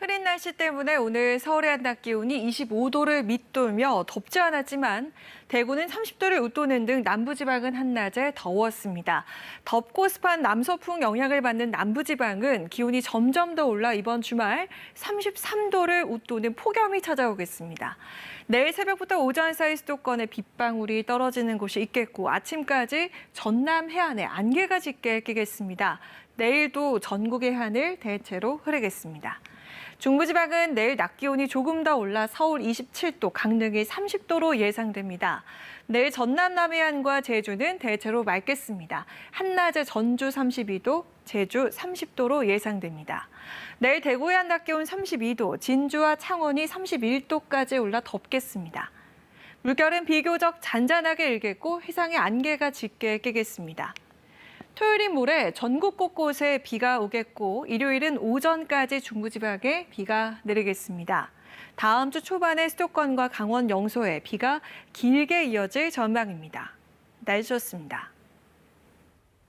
흐린 날씨 때문에 오늘 서울의 한낮 기온이 25도를 밑돌며 덥지 않았지만 대구는 30도를 웃도는 등 남부지방은 한낮에 더웠습니다. 덥고 습한 남서풍 영향을 받는 남부지방은 기온이 점점 더 올라 이번 주말 33도를 웃도는 폭염이 찾아오겠습니다. 내일 새벽부터 오전 사이 수도권에 빗방울이 떨어지는 곳이 있겠고 아침까지 전남 해안에 안개가 짙게 끼겠습니다. 내일도 전국의 하늘 대체로 흐리겠습니다. 중부지방은 내일 낮 기온이 조금 더 올라 서울 27도, 강릉이 30도로 예상됩니다. 내일 전남 남해안과 제주는 대체로 맑겠습니다. 한낮에 전주 32도, 제주 30도로 예상됩니다. 내일 대구의 한낮 기온 32도, 진주와 창원이 31도까지 올라 덥겠습니다. 물결은 비교적 잔잔하게 일겠고 해상에 안개가 짙게 끼겠습니다. 토요일인 모레 전국 곳곳에 비가 오겠고 일요일은 오전까지 중부지방에 비가 내리겠습니다. 다음 주 초반에 수도권과 강원 영서에 비가 길게 이어질 전망입니다. 날씨였습니다.